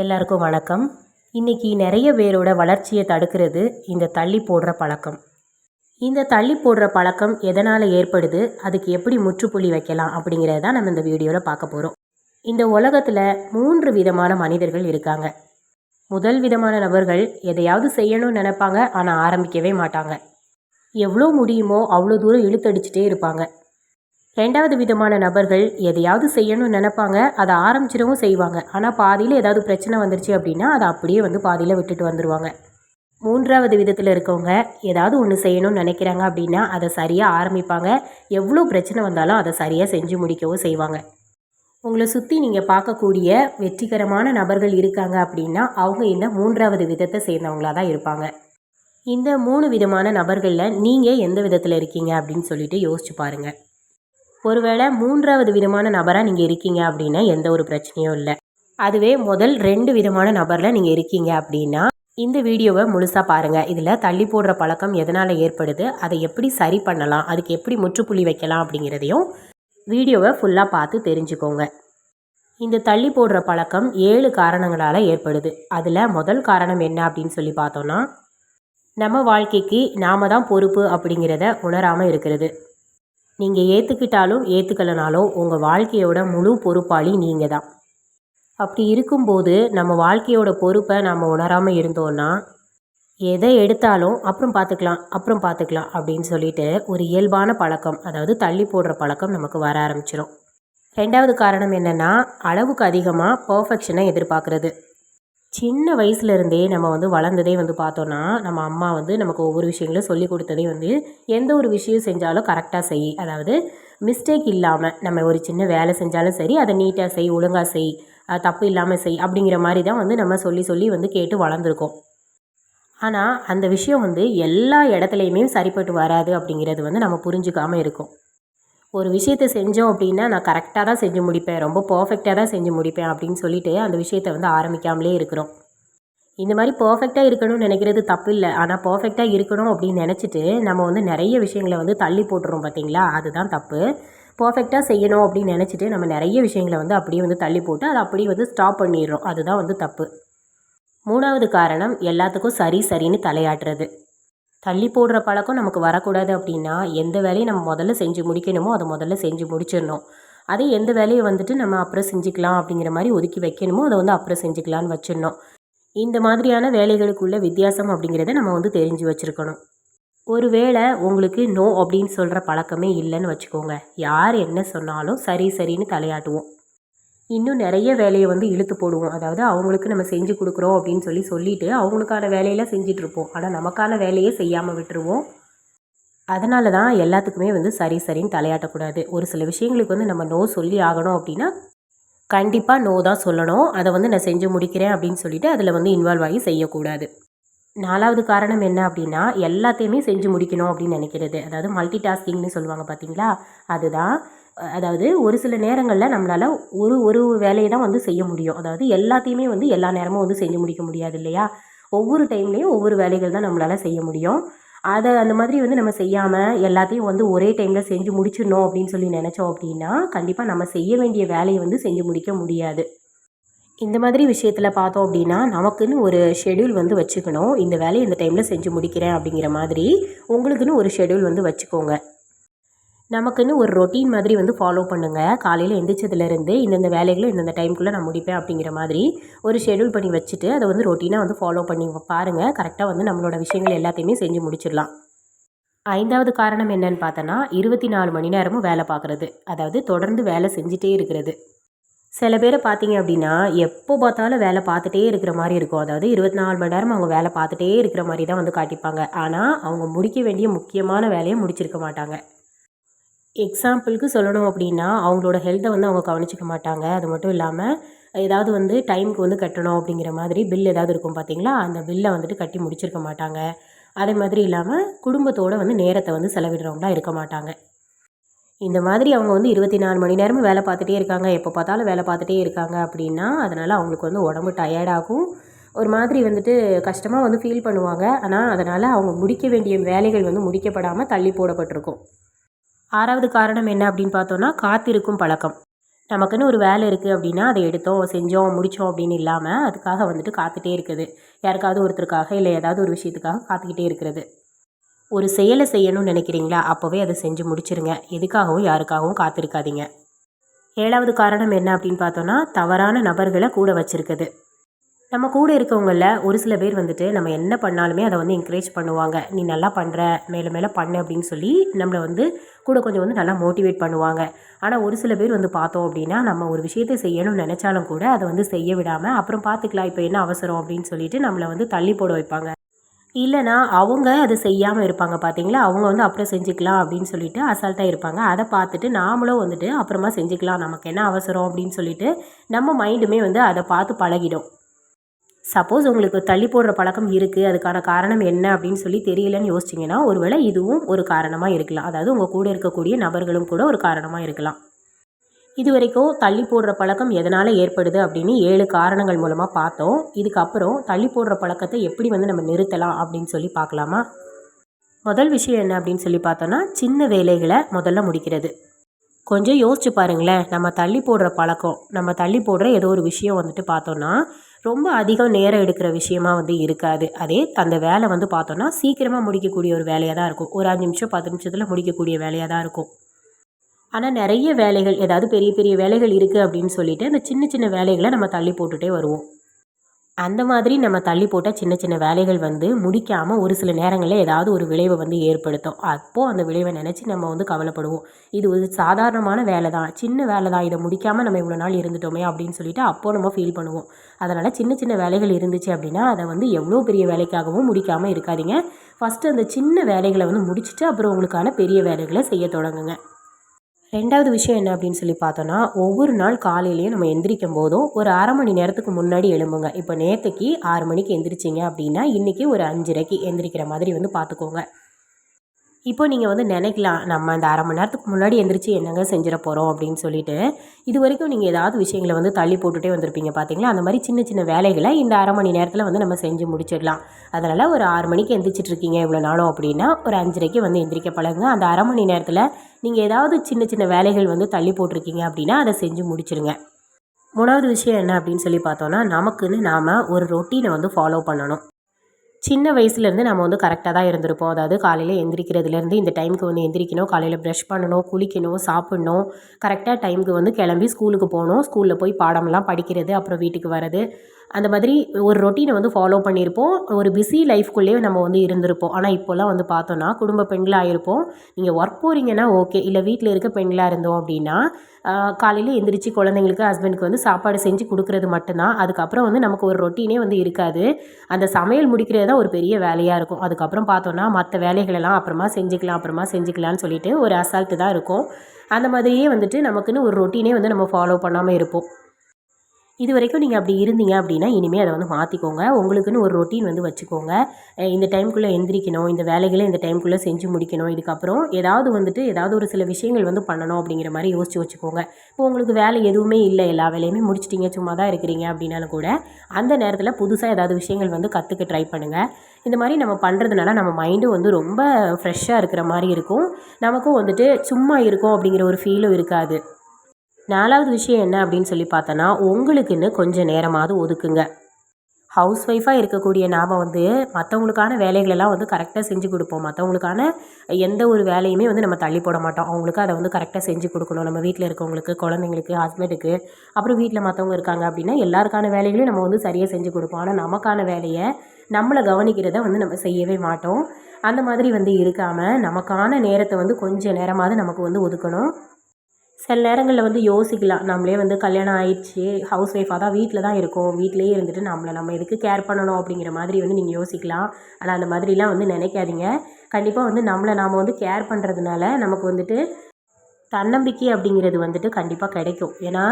எல்லாருக்கும் வணக்கம். இன்றைக்கி நிறைய பேரோட வளர்ச்சியை தடுக்கிறது இந்த தள்ளி போடுற பழக்கம். இந்த தள்ளி போடுற பழக்கம் எதனால் ஏற்படுது? அதுக்கு எப்படி முற்றுப்புள்ளி வைக்கலாம் அப்படிங்கிறத தான் நம்ம இந்த வீடியோவில் பார்க்க போகிறோம் இந்த உலகத்தில் மூன்று விதமான மனிதர்கள் இருக்காங்க. முதல் விதமான நபர்கள் எதையாவது செய்யணும்னு நினைப்பாங்க ஆனால் ஆரம்பிக்கவே மாட்டாங்க. எவ்வளோ முடியுமோ அவ்வளோ தூரம் இழுத்தடிச்சிட்டே இருப்பாங்க. ரெண்டாவது விதமான நபர்கள் எதையாவது செய்யணும்னு நினைப்பாங்க அதை ஆரம்பிச்சிடவும் செய்வாங்க. ஆனால் பாதியில் ஏதாவது பிரச்சனை வந்துருச்சு அப்படின்னா அதை அப்படியே வந்து பாதியில் விட்டுட்டு வந்துடுவாங்க மூன்றாவது விதத்தில் இருக்கவங்க ஏதாவது ஒன்று செய்யணும்னு நினைக்கிறாங்க அப்படின்னா அதை சரியாக ஆரம்பிப்பாங்க. எவ்வளோ பிரச்சனை வந்தாலும் அதை சரியாக செஞ்சு முடிக்கவும் செய்வாங்க. உங்களை சுற்றி நீங்கள் பார்க்கக்கூடிய வெற்றிகரமான நபர்கள் இருக்காங்க அப்படின்னா அவங்க இந்த மூன்றாவது விதத்தை சேர்ந்தவங்களாக தான் இருப்பாங்க. இந்த மூணு விதமான நபர்களில் நீங்கள் எந்த விதத்தில் இருக்கீங்க அப்படின்னு சொல்லிட்டு யோசிச்சு பாருங்கள் ஒருவேளை மூன்றாவது விதமான நபராக நீங்கள் இருக்கீங்க அப்படின்னா எந்த ஒரு பிரச்சனையும் இல்லை. அதுவே முதல் ரெண்டு விதமான நபரில் நீங்கள் இருக்கீங்க அப்படின்னா இந்த வீடியோவை முழுசாக பாருங்கள் இதில் தள்ளி போடுற பழக்கம் எதனால் ஏற்படுது அதை எப்படி சரி பண்ணலாம் அதுக்கு எப்படி முற்றுப்புள்ளி வைக்கலாம் அப்படிங்கிறதையும் வீடியோவை ஃபுல்லாக பார்த்து தெரிஞ்சுக்கோங்க. இந்த தள்ளி போடுற பழக்கம் ஏழு காரணங்களால் ஏற்படுது. அதில் முதல் காரணம் என்ன அப்படின்னு சொல்லி பார்த்தோன்னா நம்ம வாழ்க்கைக்கு நாம தான் பொறுப்பு அப்படிங்கிறத உணராமல் இருக்கிறது. நீங்கள் ஏற்றுக்கிட்டாலும் ஏற்றுக்கலனாலும் உங்கள் வாழ்க்கையோட முழு பொறுப்பாளி நீங்கள் தான் அப்படி இருக்கும்போது நம்ம வாழ்க்கையோட பொறுப்பை நம்ம உணராமல் இருந்தோன்னா எதை எடுத்தாலும் அப்புறம் பார்த்துக்கலாம் அப்புறம் பார்த்துக்கலாம் அப்படின்னு சொல்லிட்டு ஒரு இயல்பான பழக்கம் அதாவது தள்ளி போடுற பழக்கம் நமக்கு வர ஆரம்பிச்சிடும் ரெண்டாவது காரணம் என்னென்னா அளவுக்கு அதிகமாக பர்ஃபெக்ஷனை எதிர்பார்க்குறது. சின்ன வயசுலேருந்தே நம்ம வந்து வளர்ந்ததே வந்து பார்த்தோன்னா நம்ம அம்மா வந்து நமக்கு ஒவ்வொரு விஷயங்களும் சொல்லி கொடுத்ததே வந்து எந்த ஒரு விஷயம் செஞ்சாலும் கரெக்டாக செய். அதாவது மிஸ்டேக் இல்லாமல் நம்ம ஒரு சின்ன வேலை செஞ்சாலும் சரி அதை நீட்டாக செய் ஒழுங்காக செய் அது தப்பு இல்லாமல் செய் அப்படிங்கிற மாதிரி தான் வந்து நம்ம சொல்லி சொல்லி வந்து கேட்டு வளர்ந்துருக்கோம். ஆனால் அந்த விஷயம் வந்து எல்லா இடத்துலையுமே சரிப்பட்டு வராது அப்படிங்கிறது வந்து நம்ம புரிஞ்சுக்காமல் இருக்கோம். ஒரு விஷயத்தை செஞ்சோம் அப்படின்னா நான் கரெக்டாக தான் செஞ்சு முடிப்பேன் ரொம்ப பர்ஃபெக்டாக தான் செஞ்சு முடிப்பேன் அப்படின்னு சொல்லிட்டு அந்த விஷயத்தை வந்து ஆரம்பிக்காமலே இருக்கிறோம். இந்த மாதிரி பர்ஃபெக்டாக இருக்கணும்னு நினைக்கிறது தப்பு இல்லை ஆனால் பர்ஃபெக்டாக இருக்கணும் அப்படின்னு நினச்சிட்டு நம்ம வந்து நிறைய விஷயங்களை வந்து தள்ளி போட்டுறோம் பார்த்தீங்களா அதுதான் தப்பு. பர்ஃபெக்டாக செய்யணும் அப்படின்னு நினச்சிட்டு நம்ம நிறைய விஷயங்களை வந்து அப்படியே வந்து தள்ளி போட்டு அதை அப்படியே வந்து ஸ்டாப் பண்ணிடுறோம். அதுதான் வந்து தப்பு. மூணாவது காரணம் எல்லாத்துக்கும் சரி சரின்னு தலையாட்டுறது. தள்ளி போடுற பழக்கம் நமக்கு வரக்கூடாது அப்படின்னா எந்த வேலையும் நம்ம முதல்ல செஞ்சு முடிக்கணுமோ அதை முதல்ல செஞ்சு முடிச்சிடணும். அதே எந்த வேலையை வந்துட்டு நம்ம அப்புறம் செஞ்சுக்கலாம் அப்படிங்கிற மாதிரி ஒதுக்கி வைக்கணுமோ அதை வந்து அப்புறம் செஞ்சுக்கலான்னு வச்சிடணும். இந்த மாதிரியான வேலைகளுக்குள்ள வித்தியாசம் அப்படிங்கிறத நம்ம வந்து தெரிஞ்சு வச்சுருக்கணும். ஒருவேளை உங்களுக்கு நோ அப்படின்னு சொல்கிற பழக்கமே இல்லைன்னு வச்சுக்கோங்க. யார் என்ன சொன்னாலும் சரி சரின்னு தலையாட்டுவோம். இன்னும் நிறைய வேலையை வந்து இழுத்து போடுவோம். அதாவது அவங்களுக்கு நம்ம செஞ்சு கொடுக்குறோம் அப்படின்னு சொல்லி சொல்லிட்டு அவங்களுக்கான வேலையெல்லாம் செஞ்சிட்ருப்போம் ஆனால் நமக்கான வேலையே செய்யாமல் விட்டுருவோம். அதனால தான் எல்லாத்துக்குமே வந்து சரி சரின்னு தலையாட்டக்கூடாது ஒரு சில விஷயங்களுக்கு வந்து நம்ம நோ சொல்லி ஆகணும் அப்படின்னா கண்டிப்பாக நோ தான் சொல்லணும். அதை வந்து நான் செஞ்சு முடிக்கிறேன் அப்படின்னு சொல்லிட்டு அதில் வந்து இன்வால்வ் ஆகி செய்யக்கூடாது. நாலாவது காரணம் என்ன அப்படின்னா எல்லாத்தையுமே செஞ்சு முடிக்கணும் அப்படின்னு நினைக்கிறது. அதாவது மல்டி டாஸ்கிங்னு சொல்லுவாங்க பார்த்தீங்களா அதுதான் அதாவது ஒரு சில நேரங்களில் நம்மளால் ஒரு ஒரு வேலையை தான் வந்து செய்ய முடியும். அதாவது எல்லாத்தையுமே வந்து எல்லா நேரமும் வந்து செஞ்சு முடிக்க முடியாது இல்லையா? ஒவ்வொரு டைம்லேயும் ஒவ்வொரு வேலைகள் தான் நம்மளால் செய்ய முடியும். அதை அந்த மாதிரி வந்து நம்ம செய்யாமல் எல்லாத்தையும் வந்து ஒரே டைமில் செஞ்சு முடிச்சிடணும் அப்படின்னு சொல்லி நினச்சோம் அப்படின்னா கண்டிப்பாக நம்ம செய்ய வேண்டிய வேலையை வந்து செஞ்சு முடிக்க முடியாது. இந்த மாதிரி விஷயத்தில் பார்த்தோம் அப்படின்னா நமக்குன்னு ஒரு ஷெடியூல் வந்து வச்சுக்கணும். இந்த வேலையை இந்த டைமில் செஞ்சு முடிக்கிறேன் அப்படிங்கிற மாதிரி உங்களுக்குன்னு ஒரு ஷெடியூல் வந்து வச்சுக்கோங்க. நமக்குன்னு ஒரு ரொட்டீன் மாதிரி வந்து ஃபாலோ பண்ணுங்கள் காலையில் எந்திரிச்சதுலேருந்து இந்தந்த வேலைகளை இந்தந்த டைமுக்குள்ளே நான் முடிப்பேன் அப்படிங்கிற மாதிரி ஒரு ஷெடியூல் பண்ணி வச்சுட்டு அதை வந்து ரொட்டீனாக வந்து ஃபாலோ பண்ணி பாருங்கள் கரெக்டாக வந்து நம்மளோட விஷயங்கள் எல்லாத்தையுமே செஞ்சு முடிச்சிடலாம். ஐந்தாவது காரணம் என்னன்னு பார்த்தோன்னா இருபத்தி நாலு மணி நேரமும் வேலை பார்க்குறது. அதாவது தொடர்ந்து வேலை செஞ்சுட்டே இருக்கிறது. சில பேரை பார்த்தீங்க அப்படின்னா எப்போ பார்த்தாலும் வேலை பார்த்துட்டே இருக்கிற மாதிரி இருக்கும். அதாவது இருபத்தி நாலு மணி நேரம் அவங்க வேலை பார்த்துட்டே இருக்கிற மாதிரி தான் வந்து காட்டிப்பாங்க. ஆனால் அவங்க முடிக்க வேண்டிய முக்கியமான வேலையை முடிச்சிருக்க மாட்டாங்க. எக்ஸாம்பிளுக்கு சொல்லணும் அப்படின்னா அவங்களோட ஹெல்த்தை வந்து அவங்க கவனிச்சிக்க மாட்டாங்க. அது மட்டும் இல்லாமல் ஏதாவது வந்து டைமுக்கு வந்து கட்டணும் அப்படிங்கிற மாதிரி பில் ஏதாவது இருக்கும் பார்த்தீங்களா அந்த பில்லை வந்துட்டு கட்டி முடிச்சிருக்க மாட்டாங்க. அதே மாதிரி இல்லாமல் குடும்பத்தோடு வந்து நேரத்தை வந்து செலவிடுறவங்களாம் இருக்க மாட்டாங்க. இந்த மாதிரி அவங்க வந்து இருபத்தி நாலு மணி நேரமும் வேலை பார்த்துட்டே இருக்காங்க. எப்போ பார்த்தாலும் வேலை பார்த்துட்டே இருக்காங்க அப்படின்னா அதனால் அவங்களுக்கு வந்து உடம்பு டயர்டாகும் ஒரு மாதிரி வந்துட்டு கஷ்டமாக வந்து ஃபீல் பண்ணுவாங்க. ஆனால் அதனால் அவங்க முடிக்க வேண்டிய வேலைகள் வந்து முடிக்கப்படாமல் தள்ளி போடப்பட்டிருக்கும். ஆறாவது காரணம் என்ன அப்படின்னு பார்த்தோன்னா காத்திருக்கும் பழக்கம். நமக்குன்னு ஒரு வேலை இருக்குது அப்படின்னா அதை எடுத்தோம் செஞ்சோம் முடித்தோம் அப்படின்னு இல்லாமல் அதுக்காக வந்துட்டு காத்துட்டே இருக்குது. யாருக்காவது ஒருத்தருக்காக இல்லை ஏதாவது ஒரு விஷயத்துக்காக காத்துக்கிட்டே இருக்கிறது. ஒரு செயலை செய்யணும்னு நினைக்கிறீங்களா? அப்போவே அதை செஞ்சு முடிச்சிருங்க. எதுக்காகவும் யாருக்காகவும் காத்திருக்காதீங்க. ஏழாவது காரணம் என்ன அப்படின்னு பார்த்தோன்னா தவறான நபர்களை கூட வச்சுருக்குது. நம்ம கூட இருக்கவங்களில் ஒரு சில பேர் வந்துட்டு நம்ம என்ன பண்ணாலுமே அதை வந்து என்கரேஜ் பண்ணுவாங்க. நீ நல்லா பண்ணுற மேலே மேலே பண்ணு அப்படின்னு சொல்லி நம்மளை வந்து கூட கொஞ்சம் வந்து நல்லா மோட்டிவேட் பண்ணுவாங்க. ஆனால் ஒரு சில பேர் வந்து பார்த்தோம் அப்படின்னா நம்ம ஒரு விஷயத்தை செய்யணும்னு நினச்சாலும் கூட அதை வந்து செய்ய விடாமல் அப்புறம் பார்த்துக்கலாம் இப்போ என்ன அவசரம் அப்படின்னு சொல்லிட்டு நம்மளை வந்து தள்ளி போட வைப்பாங்க. இல்லைனா அவங்க அதை செய்யாமல் இருப்பாங்க பார்த்தீங்களா? அவங்க வந்து அப்புறம் செஞ்சுக்கலாம் அப்படின்னு சொல்லிட்டு அசால்ட்டாக இருப்பாங்க. அதை பார்த்துட்டு நாமளும் வந்துட்டு அப்புறமா செஞ்சுக்கலாம். நமக்கு என்ன அவசரம் அப்படின்னு சொல்லிட்டு நம்ம மைண்டுமே வந்து அதை பார்த்து பழகிடும். சப்போஸ் உங்களுக்கு தள்ளி போடுற பழக்கம் இருக்குது அதுக்கான காரணம் என்ன அப்படின்னு சொல்லி தெரியலன்னு யோசிச்சிங்கன்னா ஒருவேளை இதுவும் ஒரு காரணமாக இருக்கலாம். அதாவது உங்கள் கூட இருக்கக்கூடிய நபர்களும் கூட ஒரு காரணமாக இருக்கலாம். இது வரைக்கும் தள்ளி போடுற பழக்கம் எதனால் ஏற்படுது அப்படின்னு ஏழு காரணங்கள் மூலமாக பார்த்தோம். இதுக்கப்புறம் தள்ளி போடுற பழக்கத்தை எப்படி வந்து நம்ம நிறுத்தலாம் அப்படின்னு சொல்லி பார்க்கலாமா? முதல் விஷயம் என்ன அப்படின்னு சொல்லி பார்த்தோன்னா சின்ன வேலைகளை முதல்ல முடிக்கிறது. கொஞ்சம் யோசிச்சு பாருங்களேன் நம்ம தள்ளி போடுற பழக்கம் நம்ம தள்ளி போடுற ஏதோ ஒரு விஷயம் வந்துட்டு பார்த்தோன்னா ரொம்ப அதிகம் நேரம் எடுக்கிற விஷயமா வந்து இருக்காது. அதே அந்த வேலை வந்து பார்த்தோன்னா சீக்கிரமாக முடிக்கக்கூடிய ஒரு வேலையாக தான் இருக்கும். ஒரு அஞ்சு நிமிஷம் பத்து நிமிஷத்தில் முடிக்கக்கூடிய வேலையாக தான் இருக்கும். ஆனால் நிறைய வேலைகள் ஏதாவது பெரிய பெரிய வேலைகள் இருக்குது அப்படின்னு சொல்லிட்டு அந்த சின்ன சின்ன வேலைகளை நம்ம தள்ளி போட்டுகிட்டே வருவோம். அந்த மாதிரி நம்ம தள்ளி போட்ட சின்ன சின்ன வேலைகள் வந்து முடிக்காமல் ஒரு சில நேரங்களில் ஏதாவது ஒரு விளைவை வந்து ஏற்படுத்தும். அப்போது அந்த விளைவை நினச்சி நம்ம வந்து கவலைப்படுவோம். இது ஒரு சாதாரணமான வேலை தான் சின்ன வேலை தான் இதை முடிக்காமல் நம்ம இவ்வளோ நாள் இருந்துட்டோமே அப்படின்னு சொல்லிட்டு அப்போது நம்ம ஃபீல் பண்ணுவோம். அதனால் சின்ன சின்ன வேலைகள் இருந்துச்சு அப்படின்னா அதை வந்து எவ்வளோ பெரிய வேலைக்காகவும் முடிக்காமல் இருக்காதிங்க. ஃபஸ்ட்டு அந்த சின்ன வேலைகளை வந்து முடிச்சுட்டு அப்புறம் உங்களுக்கான பெரிய வேலைகளை செய்ய தொடங்குங்க. ரெண்டாவது விஷயம் என்ன அப்படின்னு சொல்லி பார்த்தோன்னா ஒவ்வொரு நாள் காலையிலையும் நம்ம எந்திரிக்கும் போதும் ஒரு அரை மணி நேரத்துக்கு முன்னாடி எழும்புங்க. இப்போ நேற்றுக்கு ஆறு மணிக்கு எந்திரிச்சிங்க அப்படின்னா இன்றைக்கி ஒரு அஞ்சரைக்கு எந்திரிக்கிற மாதிரி வந்து பார்த்துக்கோங்க. இப்போ நீங்கள் வந்து நினைக்கலாம் நம்ம அந்த அரை மணி நேரத்துக்கு முன்னாடி எந்திரிச்சு என்னங்க செஞ்சிட போகிறோம் அப்படின்னு சொல்லிட்டு இது வரைக்கும் நீங்கள் ஏதாவது விஷயங்களை வந்து தள்ளி போட்டுகிட்டே வந்திருப்பீங்க பார்த்தீங்களா அந்த மாதிரி சின்ன சின்ன வேலைகளை இந்த அரை மணி நேரத்தில் வந்து நம்ம செஞ்சு முடிச்சிடலாம். அதனால் ஒரு ஆறு மணிக்கு எந்திரிச்சிட்டு இருக்கீங்க இவ்வளோ நாளும் அப்படின்னா ஒரு அஞ்சரைக்கு வந்து எந்திரிக்க பழகுங்க. அந்த அரை மணி நேரத்தில் நீங்கள் ஏதாவது சின்ன சின்ன வேலைகள் வந்து தள்ளி போட்டிருக்கீங்க அப்படின்னா அதை செஞ்சு முடிச்சிருங்க. மூணாவது விஷயம் என்ன அப்படின்னு சொல்லி பார்த்தோன்னா நமக்குன்னு நாம் ஒரு ரொட்டீனை வந்து ஃபாலோ பண்ணணும். சின்ன வயசுலேருந்து நம்ம வந்து கரெக்டாக தான் இருந்திருப்போம். அதாவது காலையில் எந்திரிக்கிறதுலேருந்து இந்த டைமுக்கு வந்து எந்திரிக்கணும் காலையில் ப்ரஷ் பண்ணணும் குளிக்கணும் சாப்பிட்ணும். கரெக்டாக டைமுக்கு வந்து கிளம்பி ஸ்கூலுக்கு போகணும். ஸ்கூலில் போய் பாடமெல்லாம் படிக்கிறது அப்புறம் வீட்டுக்கு வர்றது. அந்த மாதிரி ஒரு ரொட்டீனை வந்து ஃபாலோ பண்ணியிருப்போம். ஒரு பிஸி லைஃப்குள்ளேயே நம்ம வந்து இருந்திருப்போம். ஆனால் இப்போல்லாம் வந்து பார்த்தோன்னா குடும்ப பெண்களாக இருப்போம் நீங்கள் ஒர்க் போகிறீங்கன்னா ஓகே இல்லை வீட்டில் இருக்க பெண்களாக இருந்தோம் அப்படின்னா காலையில் எந்திரிச்சு குழந்தைங்களுக்கு ஹஸ்பண்டுக்கு வந்து சாப்பாடு செஞ்சு கொடுக்குறது மட்டும்தான். அதுக்கப்புறம் வந்து நமக்கு ஒரு ரொட்டீனே வந்து இருக்காது. அந்த சமையல் முடிக்கிறது தான் ஒரு பெரிய வேலையாக இருக்கும். அதுக்கப்புறம் பார்த்தோன்னா மற்ற வேலைகளெல்லாம் அப்புறமா செஞ்சுக்கலாம் அப்புறமா செஞ்சுக்கலாம்னு சொல்லிட்டு ஒரு அசால்ட்டு தான் இருக்கும். அந்த மாதிரியே வந்துட்டு நமக்குன்னு ஒரு ரொட்டீனே வந்து நம்ம ஃபாலோ பண்ணாமல் இருப்போம். இது வரைக்கும் நீங்கள் அப்படி இருந்தீங்க அப்படின்னா இனிமேல் அதை வந்து மாற்றிக்கோங்க உங்களுக்குன்னு ஒரு ரொட்டீன் வந்து வச்சுக்கோங்க. இந்த டைமுக்குள்ளே எந்திரிக்கணும் இந்த வேலைகளை இந்த டைம்குள்ளே செஞ்சு முடிக்கணும். இதுக்கப்புறம் ஏதாவது வந்துட்டு ஏதாவது ஒரு சில விஷயங்கள் வந்து பண்ணணும் அப்படிங்கிற மாதிரி யோசிச்சு வச்சுக்கோங்க. இப்போ உங்களுக்கு வேலை எதுவுமே இல்லை எல்லா வேலையுமே முடிச்சிட்டிங்க சும்மா தான் இருக்கிறீங்க அப்படின்னாலும் கூட அந்த நேரத்தில் புதுசாக ஏதாவது விஷயங்கள் வந்து கற்றுக்க ட்ரை பண்ணுங்கள் இந்த மாதிரி நம்ம பண்ணுறதுனால நம்ம மைண்டும் வந்து ரொம்ப ஃப்ரெஷ்ஷாக இருக்கிற மாதிரி இருக்கும். நமக்கும் வந்துட்டு சும்மா இருக்கும் அப்படிங்கிற ஒரு ஃபீலும் இருக்காது. நாலாவது விஷயம் என்ன அப்படின்னு சொல்லி பார்த்தோன்னா உங்களுக்குன்னு கொஞ்சம் நேரமாவது ஒதுக்குங்க. ஹவுஸ் ஒய்ஃபாக இருக்கக்கூடிய நாம் வந்து மற்றவங்களுக்கான வேலைகளெல்லாம் வந்து கரெக்டாக செஞ்சு கொடுப்போம். மற்றவங்களுக்கான எந்த ஒரு வேலையுமே வந்து நம்ம தள்ளி போட மாட்டோம். அவங்களுக்கு அதை வந்து கரெக்டாக செஞ்சு கொடுக்கணும். நம்ம வீட்டில் இருக்கவங்களுக்கு குழந்தைங்களுக்கு ஹஸ்பண்டுக்கு அப்புறம் வீட்டில் மற்றவங்க இருக்காங்க அப்படின்னா எல்லாருக்கான வேலைகளையும் நம்ம வந்து சரியாக செஞ்சு கொடுப்போம். ஆனால் நமக்கான வேலையை நம்மளை கவனிக்கிறத வந்து நம்ம செய்யவே மாட்டோம். அந்த மாதிரி வந்து இருக்காமல் நமக்கான நேரத்தை வந்து கொஞ்சம் நேரமாவது நமக்கு வந்து ஒதுக்கணும். சில நேரங்களில் வந்து யோசிக்கலாம். நம்மளே வந்து கல்யாணம் ஆயிடுச்சு ஹவுஸ் ஒய்ஃபாக தான் வீட்டில் தான் இருக்கோம். வீட்டிலேயே இருந்துட்டு நம்மளை நம்ம எதுக்கு கேர் பண்ணணும் அப்படிங்கிற மாதிரி வந்து நீங்கள் யோசிக்கலாம். ஆனால் அந்த மாதிரிலாம் வந்து நினைக்காதீங்க. கண்டிப்பாக வந்து நம்மளை நாம் வந்து கேர் பண்ணுறதுனால நமக்கு வந்துட்டு தன்னம்பிக்கை அப்படிங்கிறது வந்துட்டு கண்டிப்பாக கிடைக்கும். ஏன்னா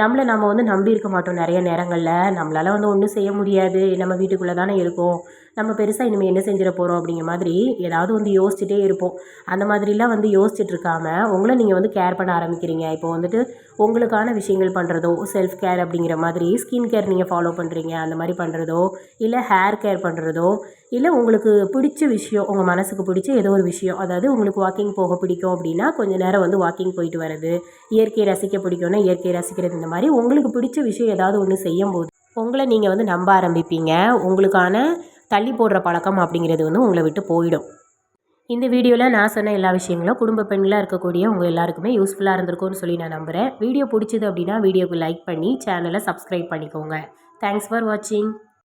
நம்மளை நம்ம வந்து நம்பி இருக்க மாட்டோம் நிறைய நேரங்களில். நம்மளால் வந்து ஒன்றும் செய்ய முடியாது. நம்ம வீட்டுக்குள்ளே தானே இருக்கோம். நம்ம பெருசாக இனிமேல் என்ன செஞ்சிட போகிறோம் அப்படிங்கிற மாதிரி ஏதாவது வந்து யோசிச்சுட்டே இருப்போம். அந்த மாதிரிலாம் வந்து யோசிச்சுட்டு இருக்காம உங்களை நீங்கள் வந்து கேர் பண்ண ஆரம்பிக்கிறீங்க. இப்போ வந்துட்டு உங்களுக்கான விஷயங்கள் பண்ணுறதோ செல்ஃப் கேர் அப்படிங்கிற மாதிரி ஸ்கின் கேர் நீங்கள் ஃபாலோ பண்ணுறீங்க அந்த மாதிரி பண்ணுறதோ இல்லை ஹேர் கேர் பண்ணுறதோ இல்லை உங்களுக்கு பிடிச்ச விஷயம் உங்கள் மனசுக்கு பிடிச்ச ஏதோ ஒரு விஷயம் அதாவது உங்களுக்கு வாக்கிங் போக பிடிக்கும் அப்படின்னா கொஞ்ச நேரம் வந்து வாக்கிங் போயிட்டு வர்றது இயற்கையை ரசிக்க பிடிக்கும்னா இயற்கையை ரசிக்கிறது இந்த மாதிரி உங்களுக்கு பிடிச்ச விஷயம் ஏதாவது ஒன்று செய்யும்போது உங்களை நீங்கள் வந்து நம்ப ஆரம்பிப்பீங்க. உங்களுக்கான தள்ளி போடுற பழக்கம் அப்படிங்கிறது வந்து உங்களை விட்டு போயிடும். இந்த வீடியோவில் நான் சொன்ன எல்லா விஷயங்களும் குடும்ப பெண்களாக இருக்கக்கூடிய உங்கள் எல்லாருக்குமே யூஸ்ஃபுல்லாக இருந்திருக்கும்னு சொல்லி நான் நம்புகிறேன் வீடியோ பிடிச்சது அப்படின்னா வீடியோக்கு லைக் பண்ணி சேனலை சப்ஸ்கிரைப் பண்ணிக்கோங்க. தேங்க்ஸ் ஃபார் வாட்சிங்